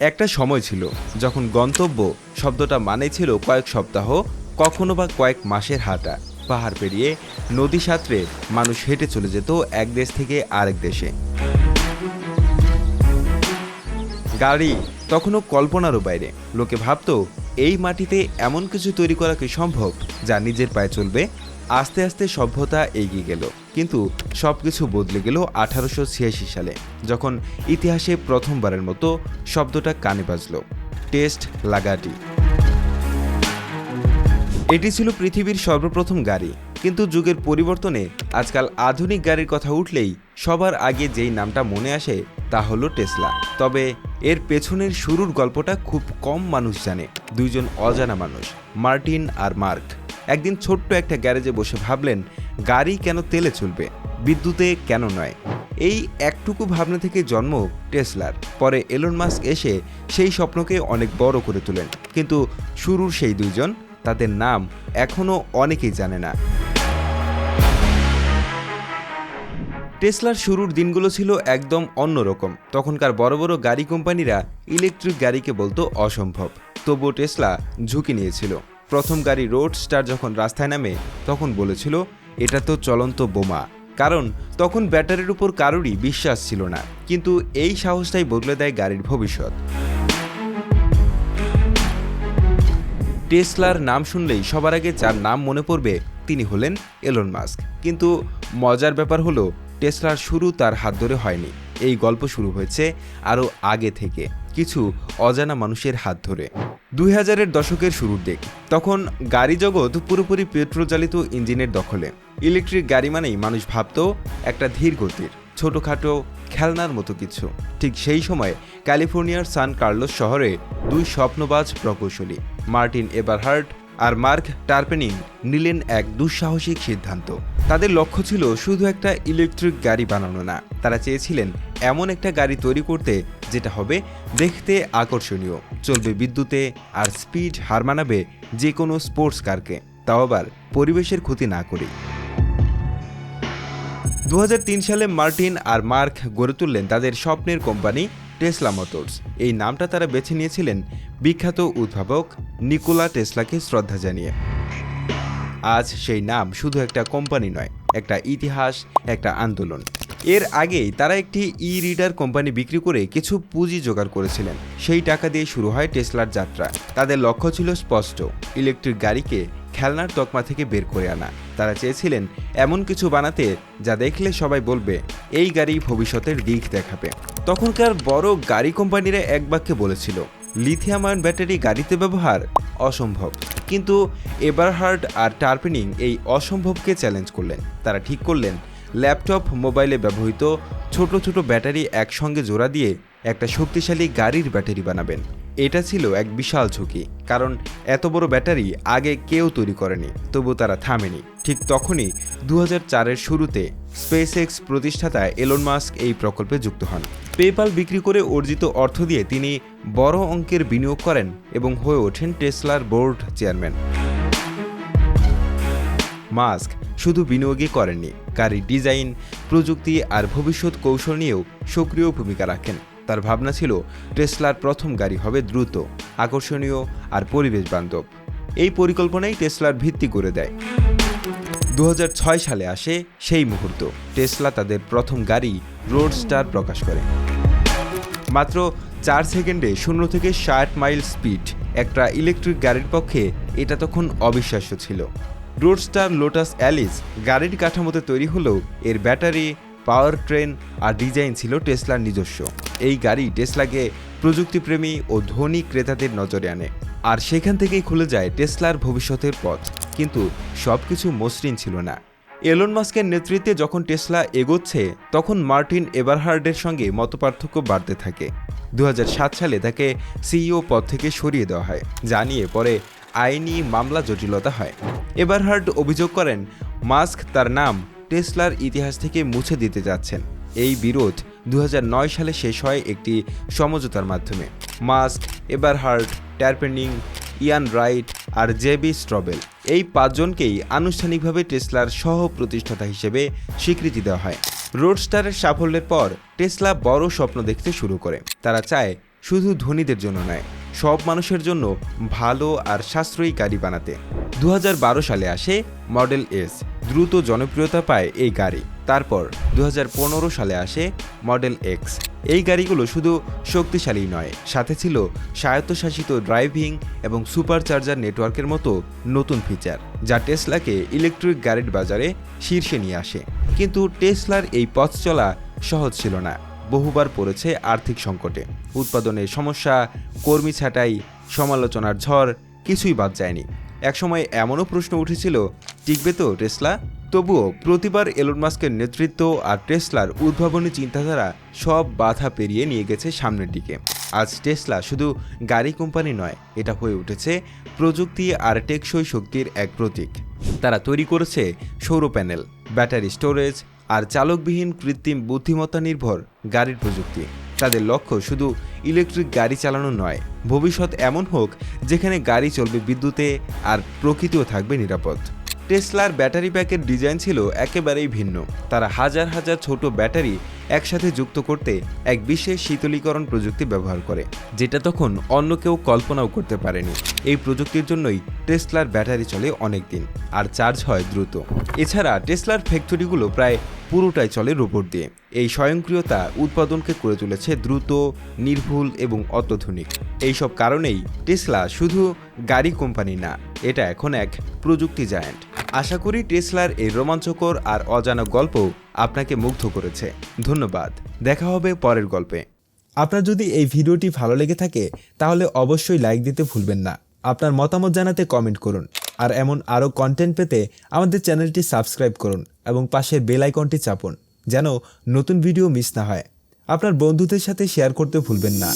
একটা সময় ছিল যখন গন্তব্য শব্দটা মানে ছিল কয়েক সপ্তাহ, কখনো বা কয়েক মাসের হাঁটা, পাহাড় পেরিয়ে নদী সাঁতরে মানুষ হেঁটে চলে যেত এক দেশ থেকে আরেক দেশে। গাড়ি তখনও কল্পনারও বাইরে। লোকে ভাবতো, এই মাটিতে এমন কিছু তৈরি করা কি সম্ভব, যা নিজের পায়ে চলবে? আস্তে আস্তে সভ্যতা এগিয়ে গেল। কিন্তু সব কিছু বদলে গেল আঠারোশো ছিয়াশি সালে, যখন ইতিহাসে প্রথমবারের মতো শব্দটা কানে বাজল। টেস্ট লাগাটি। এটি ছিল পৃথিবীর সর্বপ্রথম গাড়ি, কিন্তু যুগের পরিবর্তনে আজকাল আধুনিক গাড়ির কথা উঠলেই সবার আগে যেই নামটা মনে আসে তা হলো টেসলা। তবে এর পেছনের শুরুর গল্পটা খুব কম মানুষ জানে, দুইজন অজানা মানুষ, মার্টিন আর মার্ক। একদিন ছোট্ট একটা গ্যারেজে বসে ভাবলেন, গাড়ি কেন তেলে চলবে, বিদ্যুতে কেন নয়? এই একটুকু ভাবনা থেকে জন্ম টেসলার। পরে এলন মাস্ক এসে সেই স্বপ্নকে অনেক বড় করে তোলেন। কিন্তু শুরুর সেই দুইজন, তাদের নাম এখনও অনেকেই জানে না। টেসলার শুরুর দিনগুলো ছিল একদম অন্যরকম। তখনকার বড় বড় গাড়ি কোম্পানিরা ইলেকট্রিক গাড়িকে বলতো অসম্ভব। তবুও টেসলা ঝুঁকি নিয়েছিল। প্রথম গাড়ি রোড স্টার যখন রাস্তায় নামে, তখন বলেছিল, এটা তো চলন্ত বোমা। কারণ তখন ব্যাটারির উপর কারোরই বিশ্বাস ছিল না। কিন্তু এই সাহসটাই বদলে দেয় গাড়ির ভবিষ্যৎ। টেসলার নাম শুনলেই সবার আগে যার নাম মনে পড়বে, তিনি হলেন এলন মাস্ক। কিন্তু মজার ব্যাপার হলো, টেসলার শুরু তার হাত ধরে হয়নি। এই গল্প শুরু হয়েছে আরও আগে থেকে কিছু অজানা মানুষের হাত ধরে। দুই হাজারের দশকের শুরুর দিক, তখন গাড়ি জগৎ পুরোপুরি পেট্রোচালিত ইঞ্জিনের দখলে। ইলেকট্রিক গাড়ি মানেই মানুষ ভাবত একটা ধীর গতির, ছোটোখাটো খেলনার মতো কিছু। ঠিক সেই সময় ক্যালিফোর্নিয়ার সান কার্লোস শহরে দুই স্বপ্নবাজ প্রকৌশলী, মার্টিন এবারহার্ট আর মার্ক টার্পেনিং নিলেন এক দুঃসাহসিক সিদ্ধান্ত। তাদের লক্ষ্য ছিল শুধু একটা ইলেকট্রিক গাড়ি বানানো না, তারা চেয়েছিলেন এমন একটা গাড়ি তৈরি করতে, যেটা হবে দেখতে আকর্ষণীয়, চলবে বিদ্যুতে আর স্পিড হার মানাবে যে কোনো স্পোর্টস কারকে, তাও আবার পরিবেশের ক্ষতি না করে দু হাজার তিন সালে মার্টিন আর মার্ক গড়ে তুললেন তাদের স্বপ্নের কোম্পানি টেসলা মোটরস। এই নামটা তারা বেছে নিয়েছিলেন বিখ্যাত উদ্ভাবক নিকোলা টেসলাকে শ্রদ্ধা জানিয়ে। আজ সেই নাম শুধু একটা কোম্পানি নয়, একটা ইতিহাস, একটা আন্দোলন। এর আগেই তারা একটি ই রিডার কোম্পানি বিক্রি করে কিছু পুঁজি জোগাড় করেছিলেন। সেই টাকা দিয়ে শুরু হয় টেসলার যাত্রা। তাদের লক্ষ্য ছিল স্পষ্ট, ইলেকট্রিক গাড়িকে খেলনার তকমা থেকে বের করে আনা। তারা চেয়েছিলেন এমন কিছু বানাতে যা দেখলে সবাই বলবে, এই গাড়ি ভবিষ্যতের দিক দেখাবে। তখনকার বড় গাড়ি কোম্পানিরা এক বাক্যে বলেছিল, লিথিয়াম আয়ন ব্যাটারি গাড়িতে ব্যবহার অসম্ভব। কিন্তু এবারহার্ড আর টার্পেনিং এই অসম্ভবকে চ্যালেঞ্জ করলেন। তারা ঠিক করলেন, ল্যাপটপ মোবাইলে ব্যবহৃত ছোট ছোট ব্যাটারি একসঙ্গে জোড়া দিয়ে একটা শক্তিশালী গাড়ির ব্যাটারি বানাবেন। এটা ছিল এক বিশাল ঝুঁকি, কারণ এত বড় ব্যাটারি আগে কেউ তৈরি করেনি, তবু তারা থামেনি। ঠিক তখনই দু চারের শুরুতে স্পেস এক্স প্রতিষ্ঠাতা এলন মাস্ক এই প্রকল্পে যুক্ত হন। পেপাল বিক্রি করে অর্জিত অর্থ দিয়ে তিনি বড় অঙ্কের বিনিয়োগ করেন এবং হয়ে ওঠেন টেসলার বোর্ড চেয়ারম্যান। মাস্ক শুধু বিনিয়োগই করেননি, গাড়ির ডিজাইন, প্রযুক্তি আর ভবিষ্যৎ কৌশল নিয়েও সক্রিয় ভূমিকা রাখেন। তার ভাবনা ছিল, টেসলার প্রথম গাড়ি হবে দ্রুত, আকর্ষণীয় আর পরিবেশ বান্ধব। এই পরিকল্পনাই টেসলার ভিত্তি করে দেয়। দু হাজার ছয় সালে আসে সেই মুহূর্ত, টেসলা তাদের প্রথম গাড়ি রোড স্টার প্রকাশ করে। মাত্র চার সেকেন্ডে শূন্য থেকে ষাট মাইল স্পিড একটা ইলেকট্রিক গাড়ির পক্ষে এটা তখন অবিশ্বাস্য ছিল। রোডস্টার লোটাস অ্যালিস গাড়ির কাঠামোতে তৈরি হলেও এর ব্যাটারি, পাওয়ার ট্রেন আর ডিজাইন ছিল টেসলার নিজস্ব। এই গাড়ি টেসলাকে প্রযুক্তিপ্রেমী ও ধনী ক্রেতাদের নজরে আনে। আর সেখান থেকেই খুলে যায় টেসলার ভবিষ্যতের পথ। কিন্তু সবকিছু মসৃণ ছিল না। এলন মাস্কের নেতৃত্বে যখন টেসলা এগোচ্ছে, তখন মার্টিন এবারহার্ডের সঙ্গে মতপার্থক্য বাড়তে থাকে। দু হাজার সাত সালে তাকে সিইও পদ থেকে সরিয়ে দেওয়া হয় জানিয়ে পরে আইনি মামলা জটিলতা হয়। এবারহার্ড অভিযোগ করেন, মাস্ক তার নাম টেসলার ইতিহাস থেকে মুছে দিতে যাচ্ছেন। এই বিরোধ দু হাজার নয় সালে শেষ হয় একটি সমঝোতার মাধ্যমে। Musk Eberhard Tarpenning Ian Wright আর জেবি স্ট্রবেল। এই পাঁচজনকেই আনুষ্ঠানিকভাবে টেসলার সহ প্রতিষ্ঠাতা হিসেবে স্বীকৃতি দেওয়া হয়। রোডস্টারের সাফল্যের পর টেসলা বড় স্বপ্ন দেখতে শুরু করে। তারা চায় শুধু ধনীদের জন্য নয়, সব মানুষের জন্য ভালো আর সাশ্রয়ী গাড়ি বানাতে। দু হাজার বারো সালে আসে মডেল এস। দ্রুত জনপ্রিয়তা পায় এই গাড়ি। তারপর দু হাজার পনেরো সালে আসে মডেল এক্স। এই গাড়িগুলো শুধু শক্তিশালী নয়, সাথে ছিল স্বায়ত্তশাসিত ড্রাইভিং এবং সুপার চার্জার নেটওয়ার্কের মতো নতুন ফিচার, যা টেসলাকে ইলেকট্রিক গাড়ির বাজারে শীর্ষে নিয়ে আসে। কিন্তু টেসলার এই পথ চলা সহজ ছিল না। বহুবার পড়েছে আর্থিক সংকটে। উৎপাদনের সমস্যা, কর্মী ছাঁটাই, সমালোচনার ঝড়, কিছুই বাদ যায়নি। একসময় এমনও প্রশ্ন উঠেছিল, টিকবে তো টেসলা? তবুও প্রতিবার এলন মাস্কের নেতৃত্ব আর টেসলার উদ্ভাবনী চিন্তাধারা সব বাধা পেরিয়ে নিয়ে গেছে সামনের দিকে। আজ টেসলা শুধু গাড়ি কোম্পানি নয়, এটা হয়ে উঠেছে প্রযুক্তি আর টেকসই শক্তির এক প্রতীক। তারা তৈরি করেছে সৌর প্যানেল, ব্যাটারি স্টোরেজ আর চালকবিহীন কৃত্রিম বুদ্ধিমত্তা নির্ভর গাড়ির প্রযুক্তি। তাদের লক্ষ্য শুধু ইলেকট্রিক গাড়ি চালানো নয়, ভবিষ্যৎ এমন হোক যেখানে গাড়ি চলবে বিদ্যুতে আর প্রকৃতিও থাকবে নিরাপদ। টেসলার ব্যাটারি প্যাকের ডিজাইন ছিল একেবারেই ভিন্ন। তারা হাজার হাজার ছোট ব্যাটারি একসাথে যুক্ত করতে এক বিশেষ শীতলীকরণ প্রযুক্তি ব্যবহার করে, যেটা তখন অন্য কেউ কল্পনাও করতে পারেনি। এই প্রযুক্তির জন্যই টেসলার ব্যাটারি চলে অনেক দিন আর চার্জ হয় দ্রুত। এছাড়া টেসলার ফ্যাক্টরিগুলো প্রায় পুরোটাই চলে রোবট দিয়ে। এই স্বয়ংক্রিয়তা উৎপাদনকে করে তুলেছে দ্রুত, নির্ভুল এবং অত্যাধুনিক। এইসব কারণেই টেসলা শুধু গাড়ি কোম্পানি না, এটা এখন এক প্রযুক্তি জায়ান্ট। আশা করি টেসলার এই রোমাঞ্চকর আর অজানা গল্প আপনাকে মুগ্ধ করেছে। ধন্যবাদ, দেখা হবে পরের গল্পে। আপনার যদি এই ভিডিওটি ভালো লেগে থাকে, তাহলে অবশ্যই লাইক দিতে ভুলবেন না। আপনার মতামত জানাতে কমেন্ট করুন। আর এমন আরও কন্টেন্ট পেতে আমাদের চ্যানেলটি সাবস্ক্রাইব করুন এবং পাশের বেল আইকনটি চাপুন, যেন নতুন ভিডিও মিস না হয়। আপনার বন্ধুদের সাথে শেয়ার করতে ভুলবেন না।